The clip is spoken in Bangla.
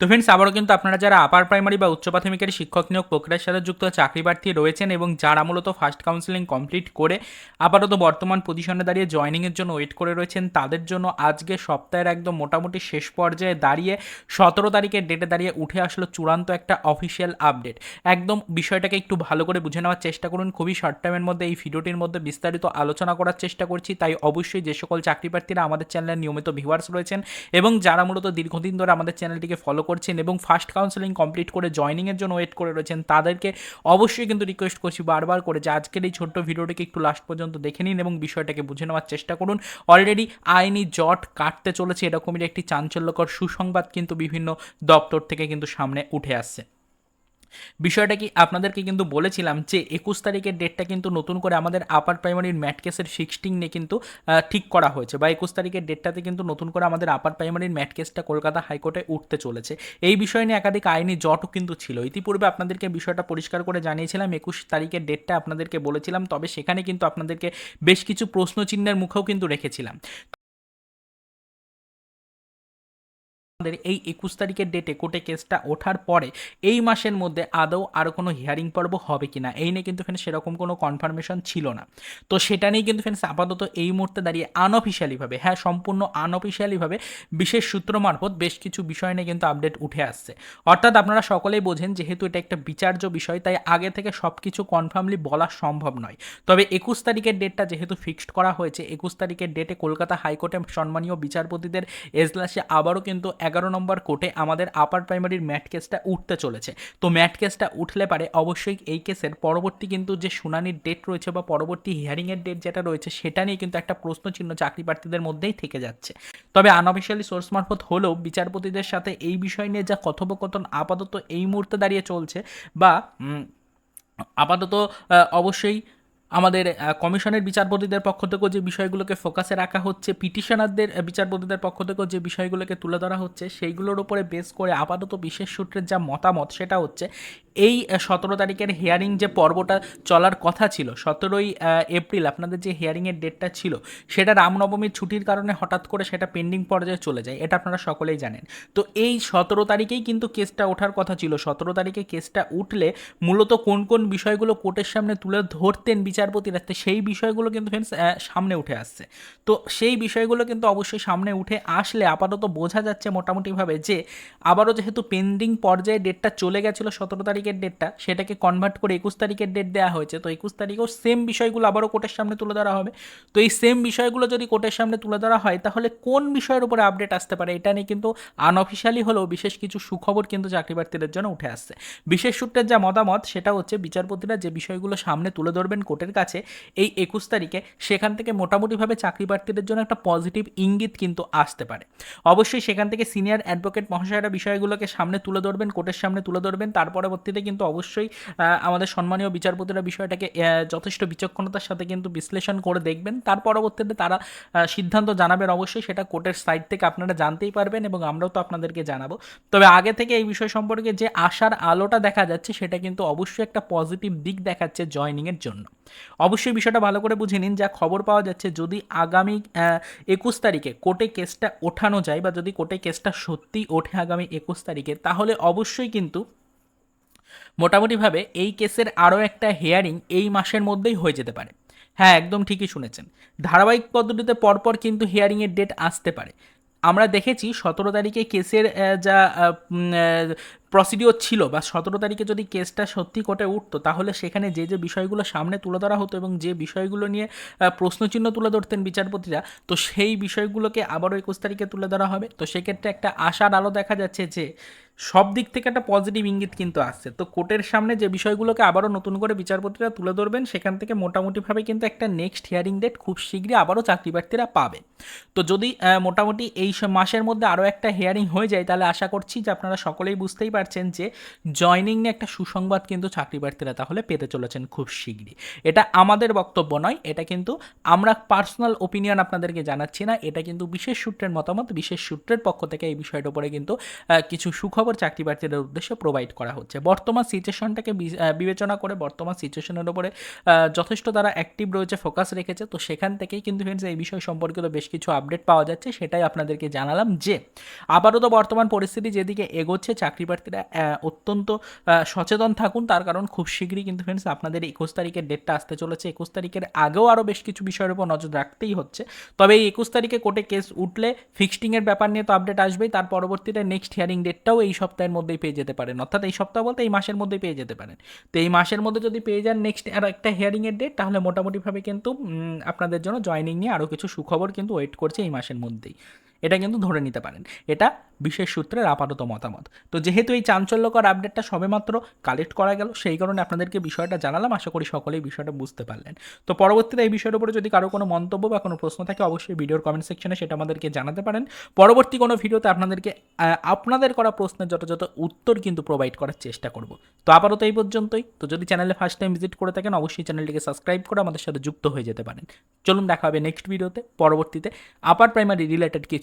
তো ফ্রেন্ডস আবারও কিন্তু আপনারা যারা আপার প্রাইমারি বা উচ্চ প্রাথমিকের শিক্ষক নিয়োগ প্রক্রিয়ার সাথে যুক্ত চাকরি প্রার্থী রয়েছেন এবং যারা মূলত ফার্স্ট কাউন্সিলিং কমপ্লিট করে আপাতত বর্তমান পজিশনে দাঁড়িয়ে জয়নিংয়ের জন্য ওয়েট করে রয়েছেন, তাদের জন্য আজকে সপ্তাহের একদম মোটামুটি শেষ পর্যায়ে দাঁড়িয়ে সতেরো তারিখের ডেটে দাঁড়িয়ে উঠে আসলো চূড়ান্ত একটা অফিসিয়াল আপডেট একদম বিষয়টাকে একটু ভালো করে বুঝে নেওয়ার চেষ্টা করুন, খুবই শর্ট টাইমের মধ্যে এই ভিডিওটির মধ্যে বিস্তারিত আলোচনা করার চেষ্টা করছি, তাই অবশ্যই যে সকল চাকরি প্রার্থীরা আমাদের চ্যানেলের নিয়মিত ভিউয়ার্স রয়েছেন এবং যারা মূলত দীর্ঘদিন ধরে আমাদের চ্যানেলটিকে ফলো করছেন এবং ফার্স্ট কাউন্সেলিং কমপ্লিট করে জয়নিংয়ের জন্য ওয়েট করে রয়েছেন, তাদেরকে অবশ্যই কিন্তু রিকোয়েস্ট করছি বারবার করে যে আজকের এই ছোট্ট ভিডিওটিকে একটু লাস্ট পর্যন্ত দেখে নিন এবং বিষয়টাকে বুঝে নেওয়ার চেষ্টা করুন। অলরেডি আইনি জট কাটতে চলেছে এরকমই একটি চাঞ্চল্যকর সুসংবাদ কিন্তু বিভিন্ন দপ্তর থেকে কিন্তু সামনে উঠে আসছে। বিষয়টা কি আপনাদেরকে কিন্তু বলেছিলাম যে একুশ তারিখের ডেটটা কিন্তু নতুন করে আমাদের আপার প্রাইমারির ম্যাট কেসের ফিক্সটিং নিয়ে কিন্তু ঠিক করা হয়েছে বা একুশ তারিখের ডেটটাতে কিন্তু নতুন করে আমাদের আপার প্রাইমারির ম্যাট কেসটা কলকাতা হাইকোর্টে উঠতে চলেছে। এই বিষয় নিয়ে একাধিক আইনি জটও কিন্তু ছিল। ইতিপূর্বে আপনাদেরকে বিষয়টা পরিষ্কার করে জানিয়েছিলাম, একুশ তারিখের ডেটটা আপনাদেরকে বলেছিলাম, তবে সেখানে কিন্তু আপনাদেরকে বেশ কিছু প্রশ্নচিহ্নের মুখেও কিন্তু রেখেছিলাম। আমাদের এই একুশ তারিখের ডেটে কোর্টে কেসটা ওঠার পরে এই মাসের মধ্যে আদৌ আর কোনো হিয়ারিং পর্ব হবে কিনা? এই নিয়ে কিন্তু ফ্রেন্ডস সেরকম কোনো কনফার্মেশন ছিল না। তো সেটা নিয়ে কিন্তু ফ্রেন্ডস আপাতত এই মুহূর্তে দাঁড়িয়ে আনঅফিসিয়ালিভাবে হ্যাঁ সম্পূর্ণ আনঅফিসিয়ালিভাবে বিশেষ সূত্র মারফত বেশ কিছু বিষয় নিয়ে কিন্তু আপডেট উঠে আসছে। অর্থাৎ আপনারা সকলেই বোঝেন যেহেতু এটা একটা বিচার্য বিষয়, তাই আগে থেকে সব কিছু কনফার্মলি বলা সম্ভব নয়। তবে একুশ তারিখের ডেটটা যেহেতু ফিক্সড করা হয়েছে, একুশ তারিখের ডেটে কলকাতা হাইকোর্টে সম্মানীয় বিচারপতিদের এজলাসে আবারও কিন্তু এগারো নম্বর কোর্টে আমাদের আপার প্রাইমারির ম্যাট কেসটা উঠতে চলেছে। তো ম্যাট কেসটা উঠলে পারে অবশ্যই এই কেসের পরবর্তী কিন্তু যে শুনানির ডেট রয়েছে বা পরবর্তী হিয়ারিংয়ের ডেট যেটা রয়েছে, সেটা নিয়ে কিন্তু একটা প্রশ্নচিহ্ন চাকরি প্রার্থীদের মধ্যেই থেকে যাচ্ছে। তবে আনঅফিসিয়ালি সোর্স মারফত হলেও বিচারপতিদের সাথে এই বিষয় নিয়ে যা কথোপকথন আপাতত এই মুহূর্তে দাঁড়িয়ে চলছে বা আপাতত অবশ্যই আমাদের কমিশনের বিচারপতিদের পক্ষ থেকেও যে বিষয়গুলোকে ফোকাসে রাখা হচ্ছে পিটিশনারদের বিচারপতিদের পক্ষ থেকেও যে বিষয়গুলোকে তুলে ধরা হচ্ছে, সেইগুলোর উপরে বেস করে আপাতত বিশেষ সূত্রের যা মতামত সেটা হচ্ছে এই সতেরো তারিখের হিয়ারিং যে পর্বটা চলার কথা ছিল, সতেরোই এপ্রিল আপনাদের যে হিয়ারিংয়ের ডেটটা ছিল, সেটা রামনবমীর ছুটির কারণে হঠাৎ করে সেটা পেন্ডিং পর্যায়ে চলে যায়, এটা আপনারা সকলেই জানেন। তো এই সতেরো তারিখেই কিন্তু কেসটা ওঠার কথা ছিল, সতেরো তারিখে কেসটা উঠলে মূলত কোন কোন বিষয়গুলো কোর্টের সামনে তুলে ধরতেন বিচারপতিরা, তো সেই বিষয়গুলো কিন্তু ফ্রেন্ডস সামনে উঠে আসছে। তো সেই বিষয়গুলো কিন্তু অবশ্যই সামনে উঠে আসলে আপাতত বোঝা যাচ্ছে মোটামুটিভাবে যে, আবারও যেহেতু পেন্ডিং পর্যায়ে ডেটটা চলে গেছিল সতেরো তারিখের ডেটটা সেটাকে কনভার্ট করে একুশ তারিখের ডেট দেওয়া হয়েছে। তো একুশ তারিখেও সেম বিষয়গুলো আবারও কোর্টের সামনে তুলে ধরা হবে। তো এই সেম বিষয়গুলো যদি কোর্টের সামনে তুলে ধরা হয়, তাহলে কোন বিষয়ের উপরে আপডেট আসতে পারে? এটা নিয়ে কিন্তু আনঅফিসিয়ালি হলেও বিশেষ কিছু সুখবর কিন্তু চাকরি প্রার্থীদের জন্য উঠে আসছে। বিশেষ সূত্রের যা মতামত, সেটা হচ্ছে বিচারপতিরা যে বিষয়গুলো সামনে তুলে ধরবেন কোর্টের কাছে, এই একুশ তারিখে সেখান থেকে মোটামুটিভাবে চাকরি প্রার্থীদের জন্য একটা পজিটিভ ইঙ্গিত কিন্তু আসতে পারে। অবশ্যই সেখান থেকে সিনিয়র অ্যাডভোকেট মহাশয়রা বিষয়গুলোকে সামনে তুলে ধরবেন, কোর্টের সামনে তুলে ধরবেন, তার পরবর্তীতে কিন্তু অবশ্যই আমাদের সম্মানীয় বিচারপতিরা বিষয়টাকে যথেষ্ট বিচক্ষণতার সাথে কিন্তু বিশ্লেষণ করে দেখবেন। তার পরবর্তীতে তারা সিদ্ধান্ত জানাবেন অবশ্যই, সেটা কোর্টের সাইড থেকে আপনারা জানতেই পারবেন এবং আমরাও তো আপনাদেরকে জানাব। তবে আগে থেকে এই বিষয় সম্পর্কে যে আশার আলোটা দেখা যাচ্ছে, সেটা কিন্তু অবশ্যই একটা পজিটিভ দিক দেখাচ্ছে জয়নিংয়ের জন্য। অবশ্যই বিষয়টা ভালো করে বুঝে নিন, যা খবর পাওয়া যাচ্ছে, যদি আগামী একুশ তারিখে কোর্টে কেসটা ওঠানো যায় বা যদি কোর্টে কেসটা সত্যি ওঠে আগামী একুশ তারিখে, তাহলে অবশ্যই কিন্তু মোটামুটিভাবে এই কেসের আরও একটা হেয়ারিং এই মাসের মধ্যেই হয়ে যেতে পারে। হ্যাঁ একদম ঠিকই শুনেছেন। ধারাবাহিক পদ্ধতিতে পরপর কিন্তু হেয়ারিংয়ের ডেট আসতে পারে। আমরা দেখেছি সতেরো তারিখে কেসের যা প্রসিডিওর ছিল বা সতেরো তারিখে যদি কেসটা সত্যি কোর্টে উঠতো, তাহলে সেখানে যে যে বিষয়গুলো সামনে তুলে ধরা হতো এবং যে বিষয়গুলো নিয়ে প্রশ্নচিহ্ন তুলে ধরতেন বিচারপতিরা, তো সেই বিষয়গুলোকে আবারও একুশ তারিখে তুলে ধরা হবে। তো সেক্ষেত্রে একটা আশার আলো দেখা যাচ্ছে যে, সব দিক থেকে একটা পজিটিভ ইঙ্গিত কিন্তু আসছে। তো কোর্টের সামনে যে বিষয়গুলোকে আবারও নতুন করে বিচারপতিরা তুলে ধরবেন, সেখান থেকে মোটামুটিভাবে কিন্তু একটা নেক্সট হিয়ারিং ডেট খুব শীঘ্রই আবারও চাকরি প্রার্থীরা পাবে। তো যদি মোটামুটি এই মাসের মধ্যে আরও একটা হিয়ারিং হয়ে যায়, তাহলে আশা করছি যে আপনারা সকলেই বুঝতেই পারছেন পারছেন যে জয়নিং নিয়ে একটা সুসংবাদ কিন্তু চাকরি প্রার্থীরা তাহলে পেতে চলেছেন খুব শীঘ্রই এটা আমাদের বক্তব্য নয়, এটা কিন্তু আমরা পার্সোনাল ওপিনিয়ন আপনাদেরকে জানাচ্ছি না, এটা কিন্তু বিশেষ সূত্রের মতামত, বিশেষ সূত্রের পক্ষ থেকে এই বিষয়টার উপরে কিন্তু কিছু সুখবর চাকরি প্রার্থীদের উদ্দেশ্যে প্রোভাইড করা হচ্ছে। বর্তমান সিচুয়েশনটাকে বিবেচনা করে বর্তমান সিচুয়েশনের উপরে যথেষ্ট তারা অ্যাক্টিভ রয়েছে ফোকাস রেখেছে, তো সেখান থেকেই কিন্তু ফ্রেন্ডস এই বিষয় সম্পর্কিত বেশ কিছু আপডেট পাওয়া যাচ্ছে, সেটাই আপনাদেরকে জানালাম যে, আপাতত বর্তমান পরিস্থিতি যেদিকে এগোচ্ছে, চাকরি প্রার্থীরা আহ, অত্যন্ত সচেতন থাকুন। তার কারণ খুব শীঘ্রই কিন্তু ফ্রেন্ডস আপনাদের একুশ তারিখের ডেটটা আসতে চলেছে। একুশ তারিখের আগেও আরও বেশ কিছু বিষয়ের উপর নজর রাখতেই হচ্ছে। তবে এই একুশ তারিখে কোর্টে কেস উঠলে ফিক্সটিংয়ের ব্যাপার নিয়ে তো আপডেট আসবেই। তার পরবর্তীতে নেক্সট হিয়ারিং ডেটটাও এই সপ্তাহের মধ্যেই পেয়ে যেতে পারেন। অর্থাৎ এই সপ্তাহ বলতে এই মাসের মধ্যেই পেয়ে যেতে পারেন। তো এই মাসের মধ্যে যদি পেয়ে যান নেক্সট আর একটা হিয়ারিংয়ের ডেট তাহলে মোটামুটিভাবে কিন্তু আপনাদের জন্য জয়নিং নিয়ে আরও কিছু সুখবর কিন্তু ওয়েট করছে এই মাসের মধ্যেই। এটা কিন্তু ধরে নিতে পারেন। এটা বিশেষ সূত্রের আপাতত মতামত। তো যেহেতু এই চাঞ্চল্যকর আপডেটটা সবেমাত্র কালেক্ট করা গেল, সেই কারণে আপনাদেরকে বিষয়টা জানালাম। আশা করি সকলেই বিষয়টা বুঝতে পারলেন। তো পরবর্তীতে এই বিষয়ের উপরে যদি কারও কোনো মন্তব্য বা কোনো প্রশ্ন থাকে, অবশ্যই ভিডিওর কমেন্ট সেকশনে সেটা আমাদেরকে জানাতে পারেন। পরবর্তী কোনো ভিডিওতে আপনাদেরকে আপনাদের করা প্রশ্নের যথাযথ উত্তর কিন্তু প্রোভাইড করার চেষ্টা করব। তো আপাতত এই পর্যন্তই। তো যদি চ্যানেলে ফার্স্ট টাইম ভিজিট করে থাকেন, অবশ্যই চ্যানেলটিকে সাবস্ক্রাইব করে আমাদের সাথে যুক্ত হয়ে যেতে পারেন। চলুন দেখা হবে নেক্সট ভিডিওতে পরবর্তীতে আপার প্রাইমারি রিলেটেড